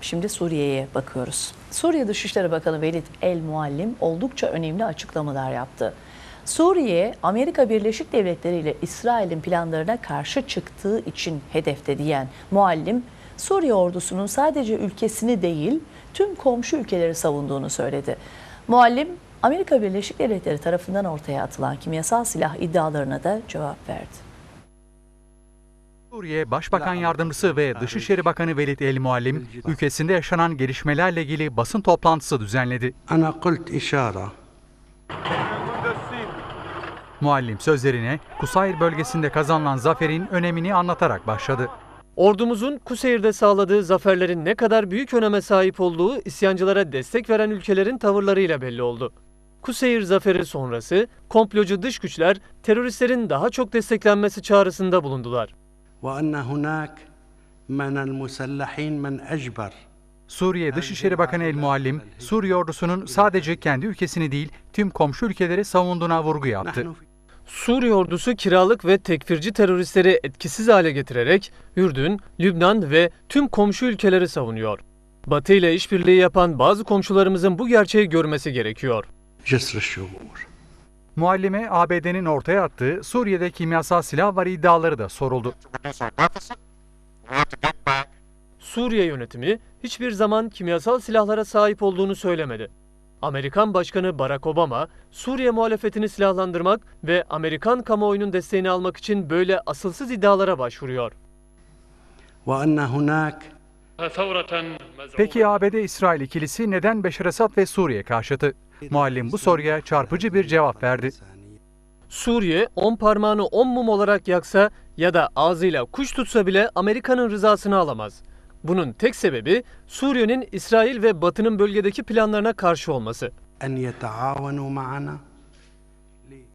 Şimdi Suriye'ye bakıyoruz. Suriye Dışişleri Bakanı Velid El Muallim oldukça önemli açıklamalar yaptı. Suriye, Amerika Birleşik Devletleri ile İsrail'in planlarına karşı çıktığı için hedefte diyen Muallim, Suriye ordusunun sadece ülkesini değil, tüm komşu ülkeleri savunduğunu söyledi. Muallim, Amerika Birleşik Devletleri tarafından ortaya atılan kimyasal silah iddialarına da cevap verdi. Suriye Başbakan Yardımcısı ve Dışişleri Bakanı Velid El Muallim ülkesinde yaşanan gelişmelerle ilgili basın toplantısı düzenledi. Muallim sözlerine Kusayr bölgesinde kazanılan zaferin önemini anlatarak başladı. Ordumuzun Kuseyir'de sağladığı zaferlerin ne kadar büyük öneme sahip olduğu isyancılara destek veren ülkelerin tavırlarıyla belli oldu. Kuseyir zaferi sonrası komplocu dış güçler teröristlerin daha çok desteklenmesi çağrısında bulundular. وأن هناك من المسلحين من أجبر Suriye Dışişleri Bakanı El Muallim, Suriye ordusunun sadece kendi ülkesini değil, tüm komşu ülkeleri savunduğuna vurgu yaptı. نحن Suriye ordusu kiralık ve tekfirci teröristleri etkisiz hale getirerek Ürdün, Lübnan ve tüm komşu ülkeleri savunuyor. Batı ile işbirliği yapan bazı komşularımızın bu gerçeği görmesi gerekiyor. جسر الشغور Muallime ABD'nin ortaya attığı Suriye'de kimyasal silah var iddiaları da soruldu. Suriye yönetimi hiçbir zaman kimyasal silahlara sahip olduğunu söylemedi. Amerikan Başkanı Barack Obama, Suriye muhalefetini silahlandırmak ve Amerikan kamuoyunun desteğini almak için böyle asılsız iddialara başvuruyor. Peki ABD-İsrail ikilisi neden Beşar Esad ve Suriye karşıtı? Muallim bu soruya çarpıcı bir cevap verdi. Suriye on parmağını on mum olarak yaksa ya da ağzıyla kuş tutsa bile Amerika'nın rızasını alamaz. Bunun tek sebebi Suriye'nin İsrail ve Batı'nın bölgedeki planlarına karşı olması.